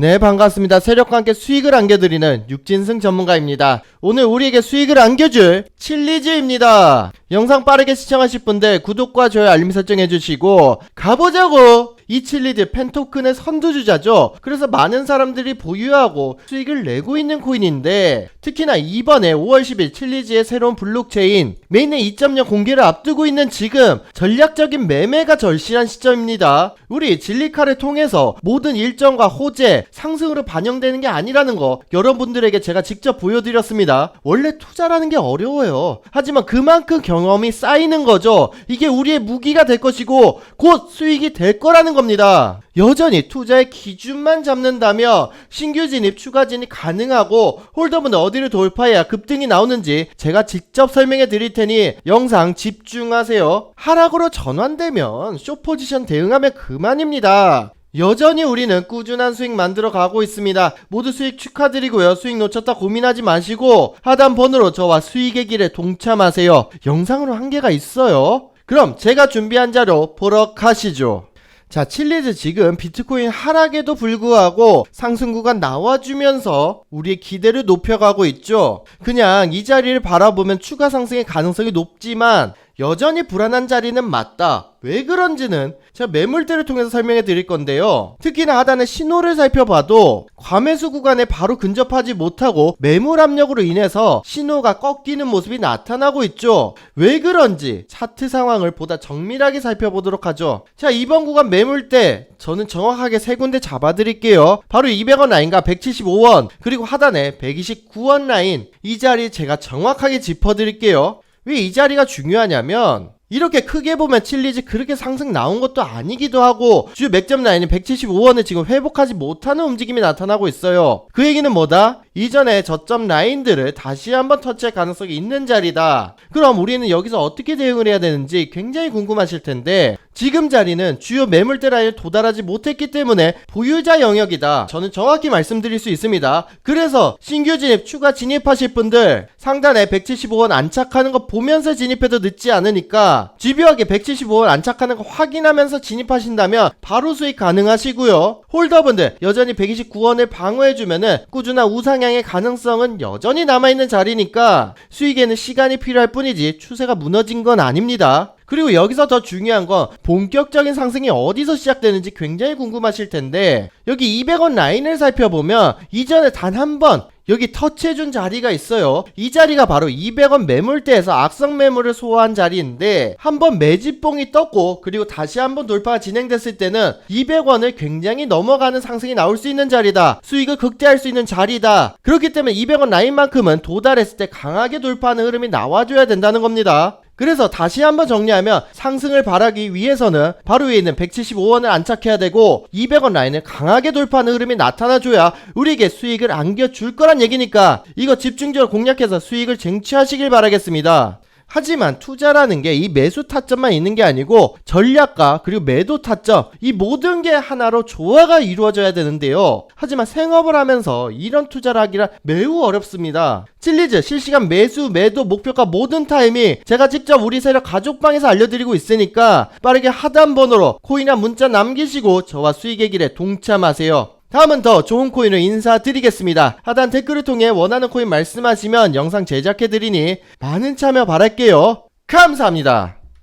네, 반갑습니다. 세력과 함께 수익을 안겨드리는 육진승 전문가입니다. 오늘 우리에게 수익을 안겨줄 칠리즈입니다. 영상 빠르게 시청하실 분들 구독과 좋아요 알림 설정 해주시고 가보자고! 이 칠리즈 펜토큰의 선두주자죠. 그래서 많은 사람들이 보유하고 수익을 내고 있는 코인인데 특히나 이번에 5월 10일 칠리즈의 새로운 블록체인 메인의 2.0 공개를 앞두고 있는 지금 전략적인 매매가 절실한 시점입니다. 우리 진리카를 통해서 모든 일정과 호재, 상승으로 반영되는 게 아니라는 거 여러분들에게 제가 직접 보여드렸습니다. 원래 투자라는 게 어려워요. 하지만 그만큼 경험이 쌓이는 거죠. 이게 우리의 무기가 될 것이고 곧 수익이 될 거라는 겁니다. 여전히 투자의 기준만 잡는다면 신규 진입, 추가 진입 가능하고 홀더분 어디를 돌파해야 급등이 나오는지 제가 직접 설명해 드릴 테니 영상 집중하세요. 하락으로 전환되면 쇼 포지션 대응하면 그만입니다. 여전히 우리는 꾸준한 수익 만들어 가고 있습니다. 모두 수익 축하드리고요. 수익 놓쳤다 고민하지 마시고 하단 번호로 저와 수익의 길에 동참하세요. 영상으로 한계가 있어요. 그럼 제가 준비한 자료 보러 가시죠. 자, 칠리즈 지금 비트코인 하락에도 불구하고 상승 구간 나와주면서 우리의 기대를 높여가고 있죠. 그냥 이 자리를 바라보면 추가 상승의 가능성이 높지만 여전히 불안한 자리는 맞다. 왜 그런지는 제가 매물대를 통해서 설명해 드릴 건데요. 특히나 하단의 신호를 살펴봐도 과매수 구간에 바로 근접하지 못하고 매물 압력으로 인해서 신호가 꺾이는 모습이 나타나고 있죠. 왜 그런지 차트 상황을 보다 정밀하게 살펴보도록 하죠. 자, 이번 구간 매물대 저는 정확하게 세 군데 잡아 드릴게요. 바로 200원 라인과 175원 그리고 하단에 129원 라인 이 자리 제가 정확하게 짚어 드릴게요. 왜 이 자리가 중요하냐면 이렇게 크게 보면 칠리즈 그렇게 상승 나온 것도 아니기도 하고 주 맥점 라인이 175원을 지금 회복하지 못하는 움직임이 나타나고 있어요. 그 얘기는 뭐다? 이전에 저점 라인들을 다시 한번 터치할 가능성이 있는 자리다. 그럼 우리는 여기서 어떻게 대응을 해야 되는지 굉장히 궁금하실 텐데 지금 자리는 주요 매물대 라인을 도달하지 못했기 때문에 보유자 영역이다. 저는 정확히 말씀드릴 수 있습니다. 그래서 신규 진입, 추가 진입하실 분들 상단에 175원 안착하는 거 보면서 진입해도 늦지 않으니까 집요하게 175원 안착하는 거 확인하면서 진입하신다면 바로 수익 가능하시고요. 홀더분들 여전히 129원을 방어해주면은 꾸준한 우상 향의 가능성은 여전히 남아있는 자리니까 수익에는 시간이 필요할 뿐이지 추세가 무너진 건 아닙니다. 그리고 여기서 더 중요한 건 본격적인 상승이 어디서 시작되는지 굉장히 궁금하실 텐데 여기 200원 라인을 살펴보면 이전에 단 한 번 여기 터치해준 자리가 있어요. 이 자리가 바로 200원 매물대에서 악성 매물을 소화한 자리인데 한번 매집봉이 떴고 그리고 다시 한번 돌파가 진행됐을 때는 200원을 굉장히 넘어가는 상승이 나올 수 있는 자리다. 수익을 극대화할 수 있는 자리다. 그렇기 때문에 200원 라인만큼은 도달했을 때 강하게 돌파하는 흐름이 나와줘야 된다는 겁니다. 그래서 다시 한번 정리하면 상승을 바라기 위해서는 바로 위에 있는 175원을 안착해야 되고 200원 라인을 강하게 돌파하는 흐름이 나타나줘야 우리에게 수익을 안겨줄 거란 얘기니까 이거 집중적으로 공략해서 수익을 쟁취하시길 바라겠습니다. 하지만 투자라는 게 이 매수 타점만 있는 게 아니고 전략과 그리고 매도 타점 이 모든 게 하나로 조화가 이루어져야 되는데요. 하지만 생업을 하면서 이런 투자를 하기란 매우 어렵습니다. 칠리즈 실시간 매수 매도 목표가 모든 타이밍 제가 직접 우리 세력 가족방에서 알려드리고 있으니까 빠르게 하단 번호로 코인이나 문자 남기시고 저와 수익의 길에 동참하세요. 다음은 더 좋은 코인을 인사드리겠습니다. 하단 댓글을 통해 원하는 코인 말씀하시면 영상 제작해드리니 많은 참여 바랄게요. 감사합니다.